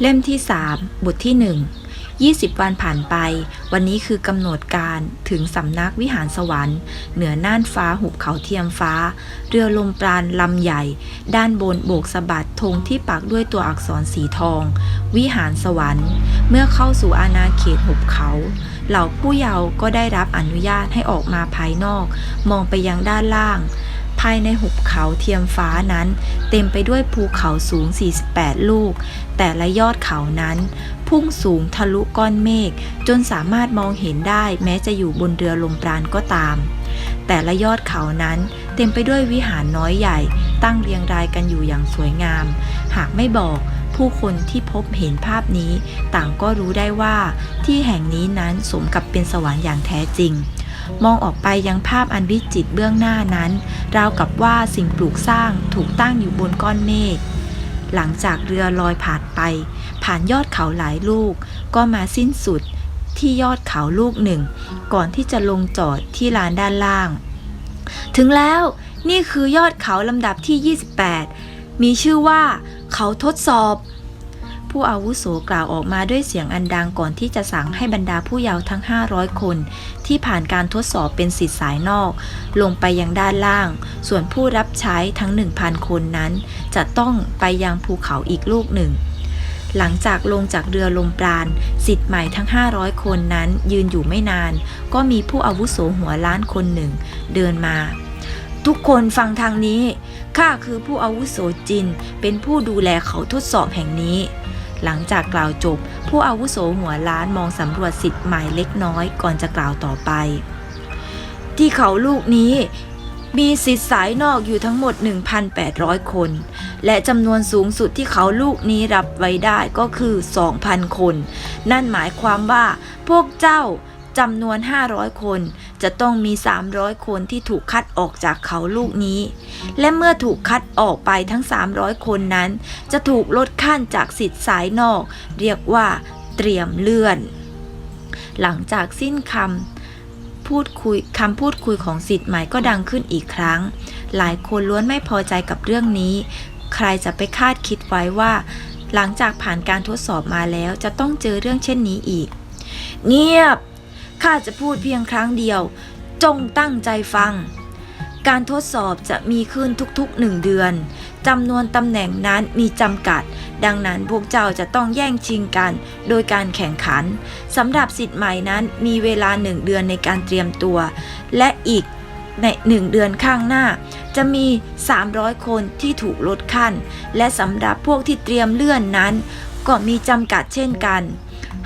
เล่มที่ 3 บทที่ 1 20 วันผ่านไป วันนี้คือกำหนดการถึงสำนักวิหารสวรรค์ เหนือน่านฟ้าหุบเขาเทียมฟ้า เรือลมปราณลำใหญ่ ด้านบนโบกสะบัดธงที่ปักด้วยตัวอักษรสีทอง วิหารสวรรค์ เมื่อเข้าสู่อาณาเขตหุบเขา เหล่าผู้เยาว์ก็ได้รับอนุญาตให้ออกมาภายนอก มองไปยังด้านล่าง ภายในหุบเขาเทียมฟ้านั้น เต็มไปด้วยภูเขาสูง 48 ลูก แต่ละยอดเขานั้น พุ่งสูงทะลุก้อนเมฆจนสามารถมองเห็นได้แม้จะอยู่บนเรือลมปราณก็ตาม แต่ละยอดเขานั้นเต็มไปด้วยวิหารน้อยใหญ่ ตั้งเรียงรายกันอยู่อย่างสวยงาม หากไม่บอกผู้คนที่พบเห็นภาพนี้ ต่างก็รู้ได้ว่าที่แห่งนี้นั้นสมกับเป็นสวรรค์อย่างแท้จริง มองออกไปยังภาพอันวิจิตเบื้องหน้านั้น ราวกับว่าสิ่งปลูกสร้างถูกตั้งอยู่บนก้อนเมฆหลังจากเรือลอยผ่านไป ผ่านยอดเขาหลายลูก ก็มาสิ้นสุดที่ยอดเขาลูกหนึ่ง ก่อนที่จะลงจอดที่ลานด้านล่าง ถึงแล้วนี่คือยอดเขาลำดับที่ 28 มีชื่อว่า เขาทดสอบ ผู้อาวุโสกล่าวออกมาด้วยเสียงอันดังก่อนที่จะสั่งให้บรรดาผู้เยาว์ทั้ง 500 คน ที่ผ่านการทดสอบเป็นสิทธิสายนอก ลงไปยังด้านล่าง ส่วนผู้รับใช้ทั้ง 1,000 คนนั้น จะต้องไปยังภูเขาอีกลูกหนึ่ง หลังจากลงจากเรือลมปราณสิทธิ์ใหม่ทั้ง 500 คนนั้นยืนอยู่ไม่นาน ก็มีผู้อาวุโสหัวล้านคนหนึ่ง เดินมาทุกคนฟังทางนี้ ข้าคือผู้อาวุโสจิน เป็นผู้ดูแลเขาทดสอบแห่งนี้ หลังจากกล่าวจบ ผู้อาวุโสหัวล้านมองสำรวจสิทธิ์ใหม่เล็กน้อยก่อนจะกล่าวต่อไป ที่เขาลูกนี้มีสิทธิ์สายนอกอยู่ทั้งหมด 1,800 คน และจำนวนสูงสุดที่เขาลูกนี้รับไว้ได้ก็คือ 2,000 คน นั่นหมายความว่าพวกเจ้าจำนวน 500 คน จะต้องมี 300 คนที่ถูกคัดออกจากเขาลูกนี้ และเมื่อถูกคัดออกไปทั้ง 300 คนนั้น จะถูกลดขั้นจากสิทธิ์สายนอก เรียกว่า เตรียมเลื่อน หลังจากสิ้นคำพูดคุยคำพูดคุยของสิทธิ์ใหม่ก็ดังขึ้นอีกครั้ง หลายคนล้วนไม่พอใจกับเรื่องนี้ ใครจะไปคาดคิดไว้ว่า หลังจากผ่านการทดสอบมาแล้วจะต้องเจอเรื่องเช่นนี้อีก เงียบ ข้าจะพูดเพียงครั้งเดียว จงตั้งใจฟัง การทดสอบจะมีขึ้นทุกๆหนึ่งเดือนจำนวนตำแหน่งนั้นมีจำกัด ดังนั้นพวกเจ้าจะต้องแย่งชิงกัน โดยการแข่งขันสำหรับสิทธิ์ใหม่นั้นมีเวลาหนึ่งเดือนในการเตรียมตัว และอีกในหนึ่งเดือนข้างหน้า จะมี 300 คนที่ถูกลดขั้น และสำหรับพวกที่เตรียมเลื่อนนั้น ก็มีจำกัดเช่นกัน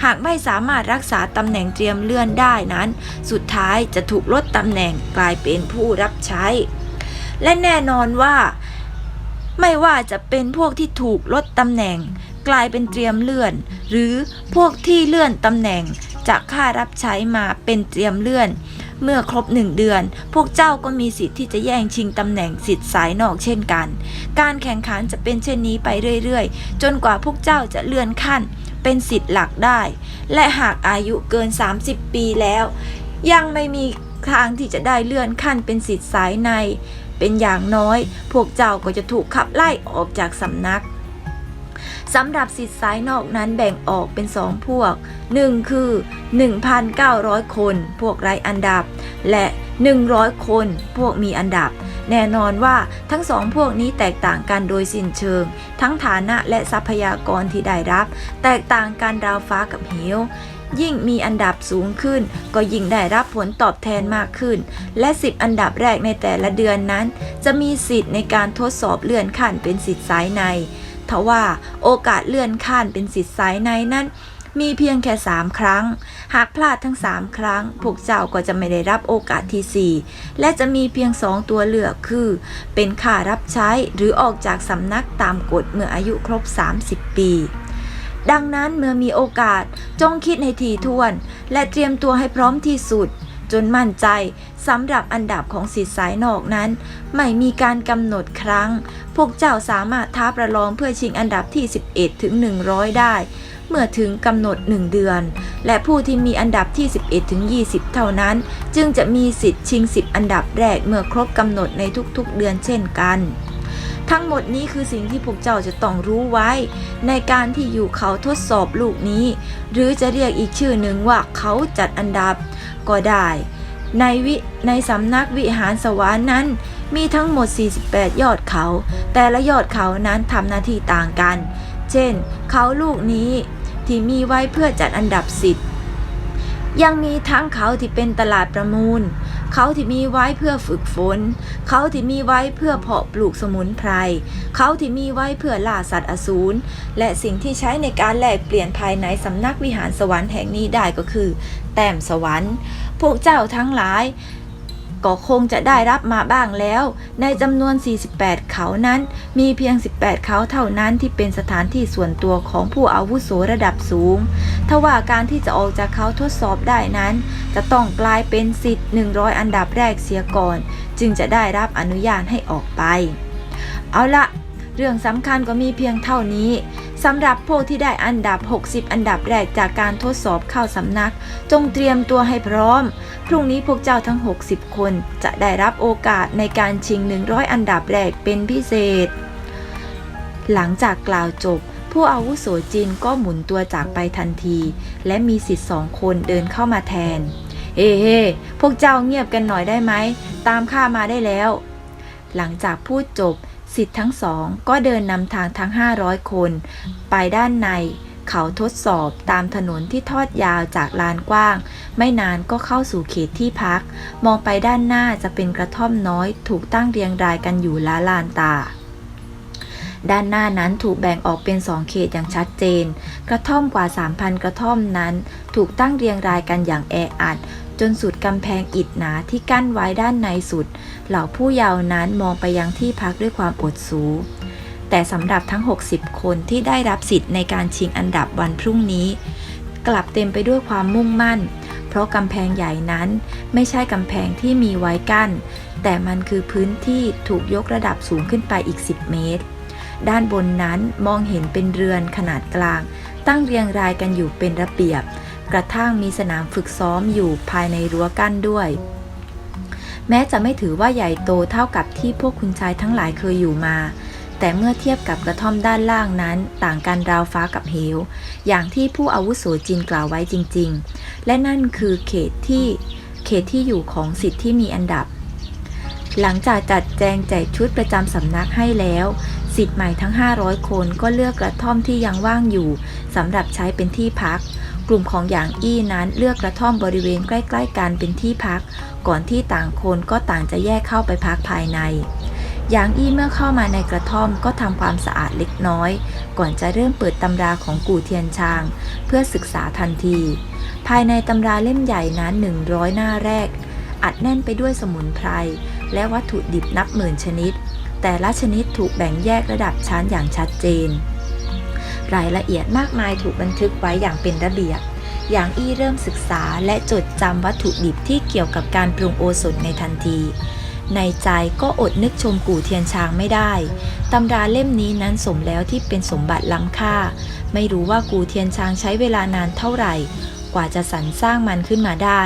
หากไม่สามารถรักษาตำแหน่งเตรียมเลื่อนได้นั้น สุดท้ายจะถูกลดตำแหน่งกลายเป็นผู้รับใช้ และแน่นอนว่า ไม่ว่าจะเป็นพวกที่ถูกลดตำแหน่ง กลายเป็นเตรียมเลื่อน หรือพวกที่เลื่อนตำแหน่งจากค่ารับใช้มาเป็นเตรียมเลื่อนเมื่อครบหนึ่งเดือน พวกเจ้าก็มีสิทธิ์ที่จะแย่งชิงตำแหน่งสิทธิ์สายนอกเช่นกัน การแข่งขันจะเป็นเช่นนี้ไปเรื่อยๆ จนกว่าพวกเจ้าจะเลื่อนขั้น เป็นสิทธิ์หลักได้ และหากอายุเกิน 30 ปีแล้ว ยังไม่มีทางที่จะได้เลื่อนขั้นเป็นสิทธิ์สายใน เป็นอย่างน้อย พวกเจ้าก็จะถูกขับไล่ออกจากสำนักสำหรับสิทธิ์สายนอกนั้นแบ่งออกเป็นสองพวก 1 คือ 1,900 คน พวกไร้อันดับ และ 100 คนพวกมีอันดับ แน่นอนว่าทั้งสองพวกนี้แตกต่างกันโดยสิ้นเชิง ทั้งฐานะและทรัพยากรที่ได้รับ แตกต่างกันราวฟ้ากับเหวยิ่งมีอันดับสูงขึ้น ก็ยิ่งได้รับผลตอบแทนมากขึ้น และสิบอันดับแรกในแต่ละเดือนนั้น จะมีสิทธิ์ในการทดสอบเลื่อนขั้นเป็นสิทธิ์สายในทว่าโอกาสเลื่อนขั้นเป็นสิทธิ์สายในนั้น มีเพียงแค่ 3 ครั้ง หากพลาดทั้ง 3 ครั้ง พวกเจ้าก็จะไม่ได้รับโอกาสทีสี่ 4 และจะมีเพียง 2 ตัวเลือกคือ เป็นค่ารับใช้หรือออกจากสำนักตามกฎเมื่ออายุครบ 30 ปี ดังนั้นเมื่อมีโอกาสจงคิดให้ถี่ถ้วน และเตรียมตัวให้พร้อมที่สุดจนมั่นใจสำหรับอันดับของสิทธิสายนอกนั้น ไม่มีการกำหนดครั้ง พวกเจ้าสามารถท้าประลองเพื่อชิงอันดับที่ 11 ถึง 100 ได้ เมื่อถึงกำหนด 1 เดือน และผู้ที่มีอันดับที่ 11 ถึง 20 เท่านั้น จึงจะมีสิทธิ์ชิง 10 อันดับแรกเมื่อครบกำหนดในทุกๆ เดือนเช่นกัน ทั้งหมดนี้คือสิ่งที่พวกเจ้าจะต้องรู้ไว้ ในการที่อยู่เขาทดสอบลูกนี้ หรือจะเรียกอีกชื่อหนึ่งว่าเขาจัดอันดับก็ได้ในวิในสำนักวิหารสวรรค์นั้น มีทั้งหมด 48 ยอดเขา แต่ละยอดเขานั้นทำหน้าที่ต่างกัน เช่น เขาลูกนี้ ที่มีไว้เพื่อจัดอันดับสิทธิ์ยังมีทั้งเขาที่เป็นตลาดประมูล เขาที่มีไว้เพื่อฝึกฝน เขาที่มีไว้เพื่อเพาะปลูกสมุนไพร เขาที่มีไว้เพื่อล่าสัตว์อสูร และสิ่งที่ใช้ในการแลกเปลี่ยนภายในสำนักวิหารสวรรค์แห่งนี้ได้ก็คือ แต้มสวรรค์ พวกเจ้าทั้งหลาย ก็คงจะได้รับมาบ้างแล้ว ในจำนวน 48 เขานั้น มีเพียง 18 เขาเท่านั้นที่เป็นสถานที่ส่วนตัวของผู้อาวุโสระดับสูง ทว่าการที่จะออกจากเขาทดสอบได้นั้น จะต้องกลายเป็นสิทธิ์ 100 อันดับแรกเสียก่อน จึงจะได้รับอนุญาตให้ออกไป เอาละเรื่องสำคัญก็มีเพียงเท่านี้ สำหรับพวกที่ได้อันดับ 60 อันดับแรกจากการทดสอบเข้าสำนัก จงเตรียมตัวให้พร้อม พรุ่งนี้พวกเจ้าทั้ง 60 คนจะได้รับโอกาสในการชิง 100 อันดับแรกเป็นพิเศษ หลังจากกล่าวจบผู้อาวุโสจีนก็หมุนตัวจากไปทันที และมีสิทธิ์สองคนเดินเข้ามาแทนเฮ้เฮพวกเจ้าเงียบกันหน่อยได้ไหม ตามข้ามาได้แล้ว หลังจากพูดจบ สิทธิ์ทั้งสองก็เดินนำทางทั้ง 500 คน ไปด้านในเขาทดสอบตามถนนที่ทอดยาวจากลานกว้าง ไม่นานก็เข้าสู่เขตที่พัก มองไปด้านหน้าจะเป็นกระท่อมน้อย ถูกตั้งเรียงรายกันอยู่ละลานตา ด้านหน้านั้นถูกแบ่งออกเป็นสองเขตอย่างชัดเจน กระท่อมกว่า 3,000 กระท่อมนั้น ถูกตั้งเรียงรายกันอย่างแออัด จนสุดกำแพงอิฐหนาที่กั้นไว้ด้านในสุด เหล่าผู้เยาว์นั้นมองไปยังที่พักด้วยความอดสูแต่สำหรับทั้ง 60 คนที่ได้รับสิทธิ์ในการชิงอันดับวันพรุ่งนี้ กลับเต็มไปด้วยความมุ่งมั่น เพราะกำแพงใหญ่นั้นไม่ใช่กำแพงที่มีไว้กั้น แต่มันคือพื้นที่ถูกยกระดับสูงขึ้นไปอีก 10 เมตร ด้านบนนั้นมองเห็นเป็นเรือนขนาดกลาง ตั้งเรียงรายกันอยู่เป็นระเบียบ กระทั่งมีสนามฝึกซ้อมอยู่ภายในรั้วกั้นด้วย แม้จะไม่ถือว่าใหญ่โตเท่ากับที่พวกคุณชายทั้งหลายเคยอยู่มา แต่เมื่อเทียบกับกระท่อมด้านล่างนั้น ต่างกันราวฟ้ากับเหว อย่างที่ผู้อาวุโสจีนกล่าวไว้จริง ๆ และนั่นคือเขตที่เขตที่อยู่ของสิทธิ์ที่มีอันดับ หลังจากจัดแจงแจกชุดประจำสำนักให้แล้วสิทธิ์ใหม่ทั้ง 500 คนก็เลือกกระท่อมที่ยังว่างอยู่สำหรับใช้เป็นที่พัก กลุ่มของหยางอี้นั้นเลือกกระท่อมบริเวณใกล้ ๆ กันเป็นที่พัก ก่อนที่ต่างคนก็ต่างจะแยกเข้าไปพักภายในหยางอี้เมื่อเข้ามาในกระท่อมก็ทำความสะอาดเล็กน้อย ก่อนจะเริ่มเปิดตำราของกู่เทียนชาง เพื่อศึกษาทันที ภายในตำราเล่มใหญ่นั้น 100 หน้าแรก อัดแน่นไปด้วยสมุนไพร และวัตถุดิบนับหมื่นชนิด แต่ละชนิดถูกแบ่งแยกระดับชั้นอย่างชัดเจน รายละเอียดมากมายถูกบันทึกไว้อย่างเป็นระเบียบ อย่างอี้เริ่มศึกษาและจดจำวัตถุดิบที่เกี่ยวกับการปรุงโอสถในทันที ในใจก็อดนึกชมกู่เทียนช้างไม่ได้ ตำราเล่มนี้นั้นสมแล้วที่เป็นสมบัติล้ำค่า ไม่รู้ว่ากู่เทียนช้างใช้เวลานานเท่าไหร่ กว่าจะสรรสร้างมันขึ้นมาได้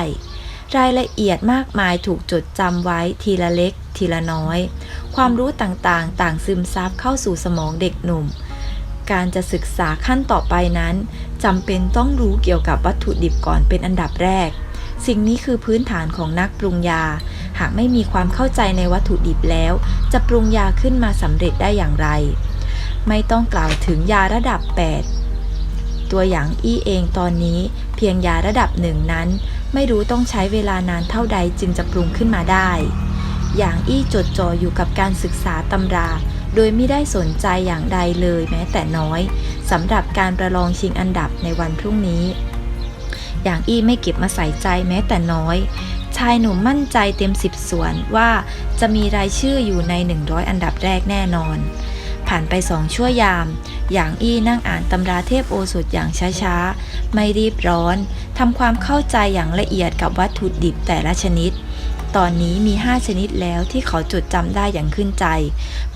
รายละเอียดมากมายถูกจดจำไว้ทีละเล็ก ทีละน้อย ความรู้ต่างๆ ต่างซึมซับเข้าสู่สมองเด็กหนุ่ม การจะศึกษาขั้นต่อไปนั้นจำเป็นต้องรู้เกี่ยวกับวัตถุดิบก่อนเป็นอันดับแรก สิ่งนี้คือพื้นฐานของนักปรุงยา หากไม่มีความเข้าใจในวัตถุดิบแล้ว จะปรุงยาขึ้นมาสำเร็จได้อย่างไร ไม่ต้องกล่าวถึงยาระดับ 8 ตัวอย่างอี้เองตอนนี้ เพียงยาระดับหนึ่งนั้น ไม่รู้ต้องใช้เวลานานเท่าใดจึงจะปรุงขึ้นมาได้ อย่างอี้จดจ่ออยู่กับการศึกษาตำรา โดยไม่ได้สนใจอย่างใดเลยแม้แต่น้อยสำหรับการประลองชิงอันดับในวันพรุ่งนี้ อย่างอี้ไม่เก็บมาใส่ใจแม้แต่น้อย ชายหนุ่มมั่นใจเต็มสิบส่วนว่าจะมีรายชื่ออยู่ใน 100 อันดับแรกแน่นอน ผ่านไปสองชั่วยาม อย่างอี้นั่งอ่านตำราเทพโอสถอย่างช้าๆ ไม่รีบร้อนทำความเข้าใจอย่างละเอียดกับวัตถุดิบแต่ละชนิด ตอนนี้มี 5 ชนิดแล้วที่เขาจดจำได้อย่างขึ้นใจ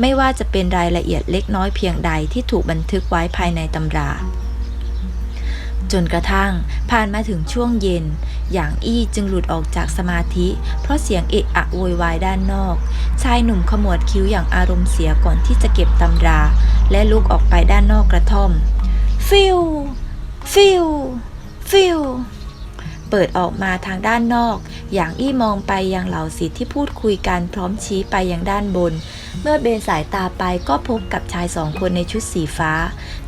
ไม่ว่าจะเป็นรายละเอียดเล็กน้อยเพียงใดที่ถูกบันทึกไว้ภายในตำรา จนกระทั่งผ่านมาถึงช่วงเย็น อย่างอี้จึงหลุดออกจากสมาธิ เพราะเสียงเอะอะโวยวายด้านนอก ชายหนุ่มขมวดคิ้วอย่างอารมณ์เสียก่อนที่จะเก็บตำรา และลุกออกไปด้านนอกกระท่อม ฟิว ฟิว ฟิว เปิดออกมาทางด้านนอก อย่างอี้มองไปยังเหล่าศิษย์ที่พูดคุยกันพร้อมชี้ไปยังด้านบน เมื่อเบนสายตาไปก็พบกับชายสองคนในชุดสีฟ้า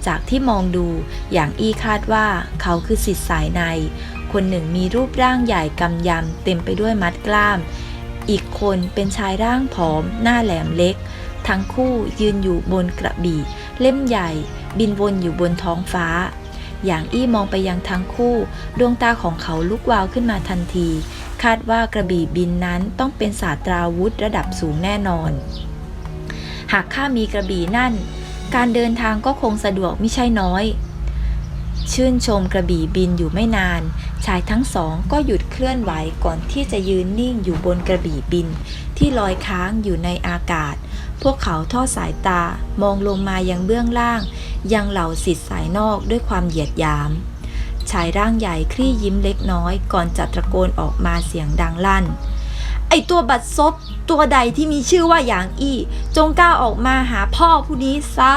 จากที่มองดูอย่างอี้คาดว่าเขาคือศิษย์สายใน คนหนึ่งมีรูปร่างใหญ่กำยำเต็มไปด้วยมัดกล้าม อีกคนเป็นชายร่างผอม หน้าแหลมเล็ก ทั้งคู่ยืนอยู่บนกระบี่ เล่มใหญ่ บินวนอยู่บนท้องฟ้า อย่างอี้มองไปยังทั้งคู่ ดวงตาของเขาลุกวาวขึ้นมาทันที คาดว่ากระบี่บินนั้นต้องเป็นศาสตราวุธระดับสูงแน่นอน หากข้ามีกระบี่นั่น การเดินทางก็คงสะดวกไม่ใช่น้อย ชื่นชมกระบี่บินอยู่ไม่นาน ชายทั้งสองก็หยุดเคลื่อนไหวก่อนที่จะยืนนิ่งอยู่บนกระบี่บิน ที่ลอยค้างอยู่ในอากาศ พวกเขาทอดสายตามองลงมายังเบื้องล่าง ยังเหล่าสิทธิ์สายนอกด้วยความเหยียดยาม ชายร่างใหญ่คลี่ยิ้มเล็กน้อย ก่อนจะตะโกนออกมาเสียงดังลั่น ไอตัวบัดซบตัวใดที่มีชื่อว่าหยางอี้ จงกล้าออกมาหาพ่อผู้นี้ซะ